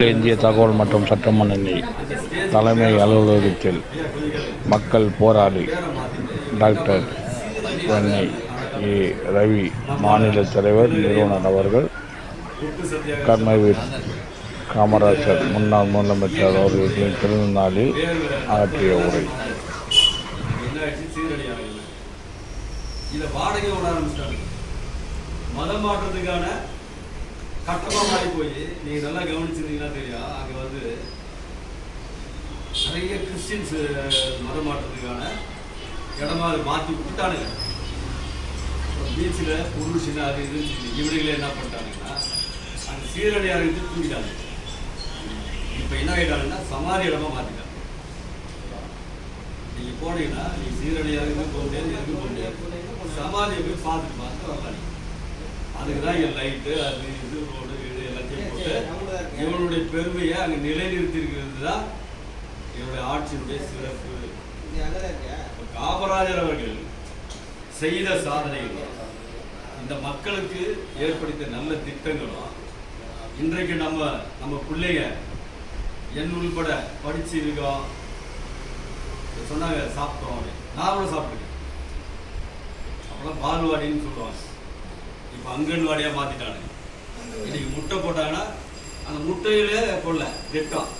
இந்திய தகவல் மற்றும் சட்டமன்ற தலைமை அலுவலகத்தில் மக்கள் போராளி டாக்டர் வெண்ணை ஏ. ரவி மாநில தலைவர் நிறுவனர் அவர்கள் கர்மவீர் காமராஜர் முன்னாள் முதலமைச்சர் அவர்களின் பிறந்த நாளில் ஆற்றிய உரை. மதம் மாற்றத்துக்கான கட்டமா மாறி போய் நீங்க நல்லா கவனிச்சிருந்தீங்கன்னா தெரியும் அங்க வந்து நிறைய கிறிஸ்டின்ஸ் மதம் மாற்றத்துக்கான இடமா அது மாற்றி விட்டுட்டானுங்க பீச்சில் புருஷன் அது இருந்துச்சு. சொல்லி இவனுங்களே என்ன பண்ணிட்டாங்கன்னா அந்த சீரடி இருந்து தூக்கிட்டாங்க. இப்போ என்ன ஆகிட்டாங்கன்னா சமாதி இடமா மாற்றிட்டாங்க நீங்க போனீங்கன்னா நீ சீரடியாக இருந்து போக முடியாது எதுவும் போக முடியாது. சமாதியை போய் பார்த்துட்டு பார்த்து வரலாம் அதுக்கு தான் இங்கே லைட்டு அது இது ரோடு வீடு எல்லாத்தையும் போட்டு இவனுடைய பெருமையை அங்கே நிலைநிறுத்தியிருக்கிறது தான் இவனுடைய ஆட்சியினுடைய சிறப்பு. காமராஜர் அவர்கள் செய்த சாதனைகளும் இந்த மக்களுக்கு ஏற்படுத்திய நல்ல திட்டங்களும் இன்றைக்கு நம்ம நம்ம பிள்ளைங்க என் உள்பட படிச்சு இருக்கோம். சொன்னாங்க சாப்பிட்டோம். நான் கூட சாப்பிட்டுருக்கேன். அப்பெல்லாம் பால்வாடின்னு சொல்லுவாங்க. இப்போ அங்கன்வாடியாக மாத்திட்டானுங்க. இன்னைக்கு முட்டை போட்டாங்கன்னா அந்த முட்டையிலே போடல திட்டம்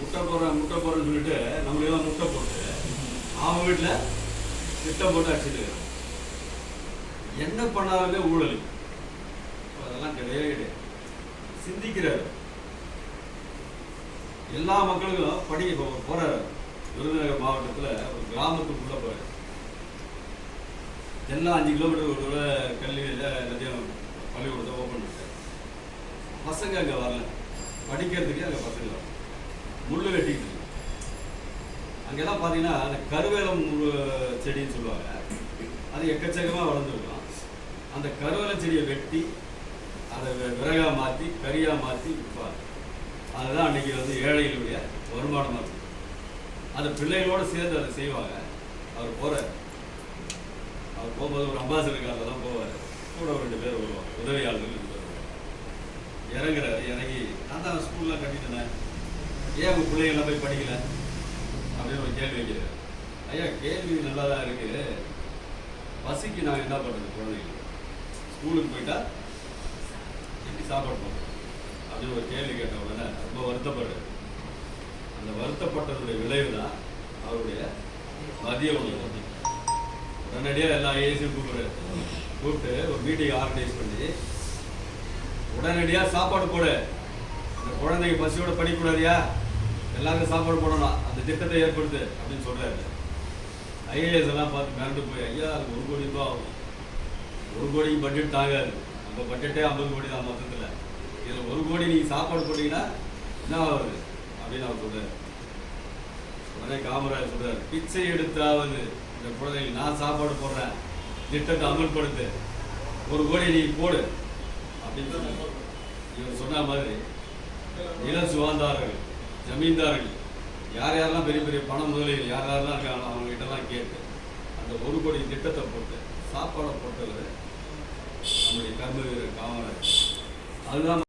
முட்டை போடுறேன் முட்டை போடுறேன்னு சொல்லிட்டு நம்மளுக்கெல்லாம் முட்டை போட்டு அவன் வீட்டில் திட்டம் போட்டு அடிச்சுட்டு என்ன பண்ணாலுமே ஊழல். அதெல்லாம் கிடையவே கிடையாது. சிந்திக்கிறார். எல்லா மக்களுக்கும் படிக்க இப்போ போற விருதுநகர் மாவட்டத்தில் ஒரு கிராமத்துக்குள்ளே போறாரு. எல்லாம் அஞ்சு கிலோமீட்டர் ஒரு தடவை கல்வியில் எல்லாத்தையும் பள்ளிக்கூடத்தை ஓப்பன் பண்ணிட்டேன். பசங்க அங்கே வரல. படிக்கிறதுக்கே அங்கே பசங்க வரல. முள் வெட்டிக்கிட்டு இருக்கு. அங்கெல்லாம் பார்த்தீங்கன்னா அந்த கருவேலம் முள்ளு செடின்னு சொல்லுவாங்க. அது எக்கச்சக்கமாக வளர்ந்துருக்கும். அந்த கருவேல செடியை வெட்டி அதை விறகாக விறகா மாற்றி கறியாக மாற்றி விற்பாங்க. அதுதான் அன்றைக்கி வந்து ஏழைகளுடைய வருமானமாக இருக்கும் அந்த பிள்ளைகளோடு சேர்ந்து அதை செய்வாங்க. அவர் போகிறார் அவர் போகும்போது ஒரு அம்பாசிடர் தான் போவார். கூட ஒரு ரெண்டு பேர் வருவாங்க. உதவியாளர்கள் ரெண்டு பேர் வருவாங்க. இறங்குறாரு இறங்கி நான் தான் ஸ்கூல்லாம் கட்டிட்டேனே. ஏன் உங்கள் பிள்ளைங்கள்லாம் போய் படிக்கல? அப்படின்னு ஒரு கேள்வி வைக்கிறார். ஐயா கேள்வி நல்லா தான் இருக்குது பசிக்கு நான் என்ன பண்ணுறது குழந்தைங்க ஸ்கூலுக்கு போயிட்டா எப்படி சாப்பாடு போடுறது? அப்படின்னு ஒரு கேள்வி கேட்ட உடனே ரொம்ப வருத்தப்படுறாரு அந்த வருத்தப்பட்டதுடைய விளைவு தான் அவருடைய மதிய உணவு. உடனடியாக எல்லா ஏசியும் கூப்பிடு கூப்பிட்டு ஒரு மீட்டிங் ஆர்கனைஸ் பண்ணி உடனடியாக சாப்பாடு போடு. இந்த குழந்தைங்க பசியோட படிக்கூடாதியா எல்லாருக்கும் சாப்பாடு போடணும். அந்த திட்டத்தை ஏற்படுத்து அப்படின்னு சொல்கிறாரு ஐஏஎஸ் எல்லாம் பார்த்து மிரண்டு போய் ஐயா அது ஒரு கோடி ரூபாய் ஆகும். ஒரு கோடிக்கு பட்ஜெட் ஆகாது நம்ம பட்ஜெட்டே ஐம்பது கோடி தான் மொத்தத்தில். இதில் ஒரு கோடி நீங்கள் சாப்பாடு போட்டீங்கன்னா என்ன ஆகுது அப்படின்னு அவர் சொல்கிறார் உடனே காமராஜர் சொல்கிறார் பிச்சை எடுத்தாவது. இந்த குழந்தைகளுக்கு நான் சாப்பாடு போடுறேன். திட்டத்தை அமல்படுத்து. ஒரு கோடி நீ போடு. அப்படின்னு சொன்னார். இவர் சொன்ன மாதிரி நில சுகாந்தாரர்கள் ஜமீன்தார்கள் யார் யாரெல்லாம் பெரிய பெரிய பண முதலீடு யார் யாரெல்லாம் இருக்காங்களோ அவங்ககிட்டலாம் கேட்டு அந்த ஒரு கோடி திட்டத்தை போட்டு சாப்பாடை போட்டவர் நம்முடைய கர்ம வீரர் காமராஜர் அதுதான்